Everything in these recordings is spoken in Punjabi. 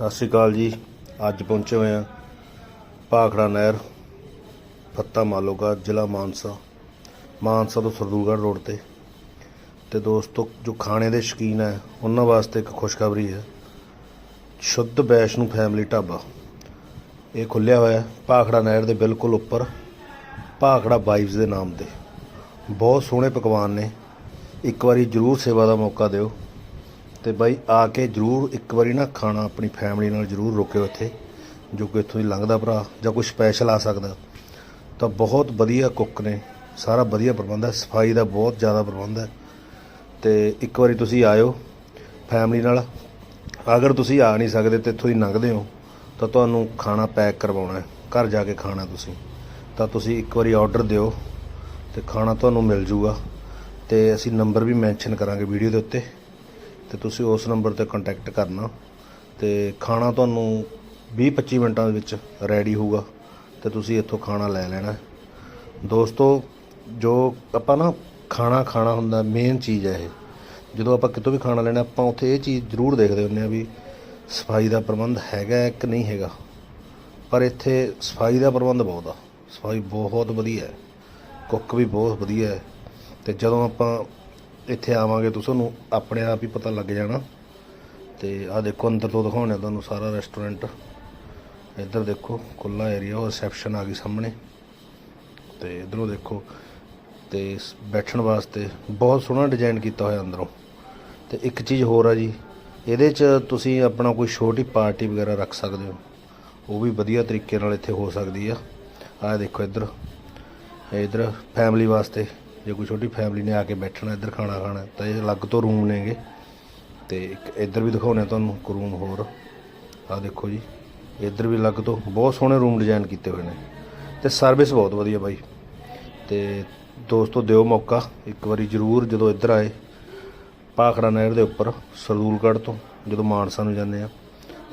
ਸਤਿ ਸ਼੍ਰੀ ਅਕਾਲ ਜੀ। ਅੱਜ ਪਹੁੰਚੇ ਹੋਏ ਆ ਭਾਖੜਾ ਨਹਿਰ, ਫੱਤਾ ਮਾਲੋਗਾ, ਜ਼ਿਲ੍ਹਾ ਮਾਨਸਾ ਮਾਨਸਾ ਤੋਂ ਸਰਦੂਲਗੜ੍ਹ ਰੋਡ ਤੇ। ਤੇ ਦੋਸਤੋ, ਜੋ ਖਾਣੇ ਦੇ ਸ਼ੌਕੀਨ ਹੈ, ਉਹਨਾਂ ਵਾਸਤੇ ਇੱਕ ਖੁਸ਼ਖਬਰੀ ਹੈ। ਸ਼ੁੱਧ ਵੈਸ਼ਨੂ ਫੈਮਿਲੀ ਢਾਬਾ। ਇਹ ਖੁੱਲਿਆ ਹੋਇਆ ਭਾਖੜਾ ਨਹਿਰ ਦੇ ਬਿਲਕੁਲ ਉੱਪਰ, ਭਾਖੜਾ ਵਾਈਬਸ ਦੇ ਨਾਮ ਤੇ। ਬਹੁਤ ਸੋਹਣੇ ਪਕਵਾਨ ਨੇ। ਇੱਕ ਵਾਰੀ ਜਰੂਰ ਸੇਵਾ ਦਾ ਮੌਕਾ ਦਿਓ। ਤੇ ਬਾਈ ਆ ਕੇ ਜਰੂਰ ਇੱਕ ਵਾਰੀ ਨਾ ਖਾਣਾ ਆਪਣੀ ਫੈਮਿਲੀ ਨਾਲ ਜਰੂਰ ਰੋਕਿਓ ਇੱਥੇ, ਜੋ ਕਿ ਇੱਥੋਂ ਦੀ ਲੰਘਦਾ ਭਰਾ ਜਾਂ ਕੋਈ ਸਪੈਸ਼ਲ ਆ ਸਕਦਾ। ਤਾਂ ਬਹੁਤ ਵਧੀਆ ਕੁੱਕ ਨੇ, ਸਾਰਾ ਵਧੀਆ ਪ੍ਰਬੰਧ ਹੈ, ਸਫ਼ਾਈ ਦਾ ਬਹੁਤ ਜ਼ਿਆਦਾ ਪ੍ਰਬੰਧ ਹੈ। ਤੇ ਇੱਕ ਵਾਰੀ ਤੁਸੀਂ ਆਇਓ ਫੈਮਿਲੀ ਨਾਲ, ਅਗਰ ਤੁਸੀਂ ਆ ਨਹੀਂ ਸਕਦੇ ਤੇ ਇੱਥੋਂ ਦੀ ਲੰਘਦੇ ਹੋ, ਤਾਂ ਤੁਹਾਨੂੰ ਖਾਣਾ ਪੈਕ ਕਰਵਾਉਣਾ ਹੈ, ਘਰ ਜਾ ਕੇ ਖਾਣਾ ਤੁਸੀਂ। ਤਾਂ ਤੁਸੀਂ ਇੱਕ ਵਾਰੀ ਆਰਡਰ ਦਿਓ ਤੇ ਖਾਣਾ ਤੁਹਾਨੂੰ ਮਿਲ ਜੂਗਾ। ਤੇ ਅਸੀਂ ਨੰਬਰ ਵੀ ਮੈਂਸ਼ਨ ਕਰਾਂਗੇ ਵੀਡੀਓ ਦੇ ਉੱਤੇ। ਤੇ ਤੁਸੀਂ ਉਸ ਨੰਬਰ ਤੇ ਕੰਟੈਕਟ ਕਰਨਾ ਤੇ ਖਾਣਾ ਤੁਹਾਨੂੰ 20-25 ਮਿੰਟਾਂ ਦੇ ਵਿੱਚ ਰੈਡੀ ਹੋਊਗਾ ਤੇ ਤੁਸੀਂ ਇੱਥੋਂ ਖਾਣਾ ਲੈ ਲੈਣਾ। ਦੋਸਤੋ, ਜੋ ਆਪਾਂ ਨਾ ਖਾਣਾ ਖਾਣਾ ਹੁੰਦਾ ਮੇਨ ਚੀਜ਼ ਹੈ ਇਹ। ਜਦੋਂ ਆਪਾਂ ਕਿਤੋਂ ਵੀ ਖਾਣਾ ਲੈਣਾ, ਆਪਾਂ ਉੱਥੇ ਇਹ ਚੀਜ਼ ਜ਼ਰੂਰ ਦੇਖਦੇ ਹੁੰਦੇ ਆ ਵੀ ਸਫ਼ਾਈ ਦਾ ਪ੍ਰਬੰਧ ਹੈਗਾ ਕਿ ਨਹੀਂ ਹੈਗਾ। ਪਰ ਇੱਥੇ ਸਫ਼ਾਈ ਦਾ ਪ੍ਰਬੰਧ ਬਹੁਤ ਆ। ਸਫ਼ਾਈ ਬਹੁਤ ਵਧੀਆ ਹੈ। ਕੁੱਕ ਵੀ ਬਹੁਤ ਵਧੀਆ ਹੈ। ਤੇ ਜਦੋਂ ਆਪਾਂ ਇੱਥੇ ਆਵਾਂਗੇ ਤੁਸੀਂ ਤੁਹਾਨੂੰ ਆਪਣੇ ਆਪ ਹੀ ਪਤਾ ਲੱਗ ਜਾਣਾ। ਤੇ ਆਹ ਦੇਖੋ, ਅੰਦਰ ਤੋਂ ਦਿਖਾਉਣੇ ਤੁਹਾਨੂੰ ਸਾਰਾ ਰੈਸਟੋਰੈਂਟ ਇੱਧਰ ਦੇਖੋ ਖੁੱਲਾ ਏਰੀਆ ਉਹ ਰਿਸੈਪਸ਼ਨ ਆ ਗਈ ਸਾਹਮਣੇ। ਤੇ ਇਧਰੋਂ ਦੇਖੋ, ਤੇ ਬੈਠਣ ਵਾਸਤੇ ਬਹੁਤ ਸੋਹਣਾ ਡਿਜ਼ਾਈਨ ਕੀਤਾ ਹੋਇਆ ਅੰਦਰੋਂ। ਤੇ ਇੱਕ ਚੀਜ਼ ਹੋਰ ਆ ਜੀ, ਇਹਦੇ 'ਚ ਤੁਸੀਂ ਆਪਣਾ ਕੋਈ ਛੋਟੀ ਪਾਰਟੀ ਵਗੈਰਾ ਰੱਖ ਸਕਦੇ ਹੋ। ਉਹ ਵੀ ਵਧੀਆ ਤਰੀਕੇ ਨਾਲ ਇੱਥੇ ਹੋ ਸਕਦੀ ਆ। ਆਹ ਦੇਖੋ ਇੱਧਰ ਇੱਧਰ ਫੈਮਿਲੀ ਵਾਸਤੇ ਜੇ ਕੋਈ ਛੋਟੀ ਫੈਮਿਲੀ ਨੇ ਆ ਕੇ ਬੈਠਣਾ, ਇੱਧਰ ਖਾਣਾ ਖਾਣਾ, ਤਾਂ ਇਹ ਅਲੱਗ ਤੋਂ ਰੂਮ ਨੇਗੇ। ਤੇ ਇੱਕ ਇੱਧਰ ਵੀ ਦਿਖਾਉਣੇ ਆ ਤੁਹਾਨੂੰ ਰੂਮ ਹੋਰ। ਆਹ ਦੇਖੋ ਜੀ, ਇੱਧਰ ਵੀ ਅਲੱਗ ਤੋਂ, ਬਹੁਤ ਸੋਹਣੇ ਰੂਮ ਡਿਜ਼ਾਈਨ ਕੀਤੇ ਹੋਏ ਨੇ। ਤੇ ਸਰਵਿਸ ਬਹੁਤ ਵਧੀਆ ਬਾਈ। ਤੇ ਦੋਸਤੋ, ਦਿਓ ਮੌਕਾ, ਇੱਕ ਵਾਰੀ ਜ਼ਰੂਰ ਜਦੋਂ ਇੱਧਰ ਆਏ, ਪਾਖੜਾ ਨਹਿਰ ਦੇ ਉੱਪਰ, ਸਰਦੂਲਗੜ੍ਹ ਤੋਂ, ਜਦੋਂ ਮਾਨਸਾ ਨੂੰ ਜਾਂਦੇ ਆ,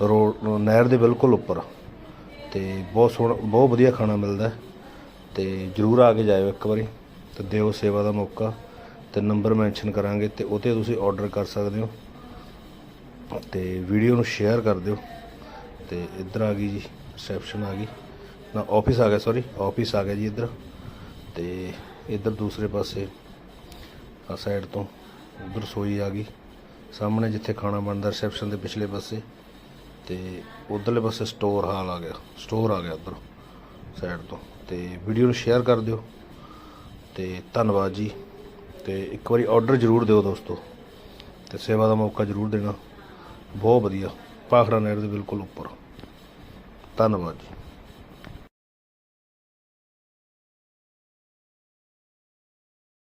ਰੋਡ, ਨਹਿਰ ਦੇ ਬਿਲਕੁਲ ਉੱਪਰ। ਤੇ ਬਹੁਤ ਸੋਹਣਾ, ਬਹੁਤ ਵਧੀਆ ਖਾਣਾ ਮਿਲਦਾ। ਹੈ ਤੇ ਜਰੂਰ ਆ ਕੇ ਜਾਇਓ ਇੱਕ ਵਾਰੀ। ਤੇ ਦਿਓ ਸੇਵਾ ਦਾ ਮੌਕਾ ਤੇ ਨੰਬਰ ਮੈਂਸ਼ਨ ਕਰਾਂਗੇ ਤੇ ਉਹ 'ਤੇ ਤੁਸੀਂ ਆਰਡਰ ਕਰ ਸਕਦੇ ਹੋ। ਤੇ ਵੀਡੀਓ ਨੂੰ ਸ਼ੇਅਰ ਕਰ ਦਿਓ। ਤੇ ਇੱਧਰ ਆ ਗਈ ਜੀ ਰਿਸੈਪਸ਼ਨ ਆ ਗਈ। ਨਾ ਆਫਿਸ ਆ ਗਿਆ ਸੌਰੀ ਆਫਿਸ ਆ ਗਿਆ ਜੀ ਇੱਧਰ। ਤੇ ਇੱਧਰ ਦੂਸਰੇ ਪਾਸੇ, ਆ ਸਾਈਡ ਤੋਂ ਉੱਧਰ ਰਸੋਈ ਆ ਗਈ। ਸਾਹਮਣੇ ਜਿੱਥੇ ਖਾਣਾ ਬਣਦਾ ਰਿਸੈਪਸ਼ਨ ਦੇ ਪਿਛਲੇ ਪਾਸੇ। ਤੇ ਉਧਰਲੇ ਪਾਸੇ ਸਟੋਰ ਹਾਲ ਆ ਗਿਆ ਸਟੋਰ ਆ ਗਿਆ ਉੱਧਰ ਸਾਈਡ ਤੋਂ। ਤੇ ਵੀਡੀਓ ਨੂੰ ਸ਼ੇਅਰ ਕਰ ਦਿਓ। ਤੇ ਧੰਨਵਾਦ ਜੀ। ਤੇ ਇੱਕ ਵਾਰੀ ਆਰਡਰ ਜ਼ਰੂਰ ਦਿਓ ਦੋਸਤੋ। ਤੇ ਸੇਵਾ ਦਾ ਮੌਕਾ ਜ਼ਰੂਰ ਦੇਣਾ। ਬਹੁਤ ਵਧੀਆ। ਪਾਖੜਾ ਨਹਿਰ ਦੇ ਬਿਲਕੁਲ ਉੱਪਰ। ਧੰਨਵਾਦ ਜੀ।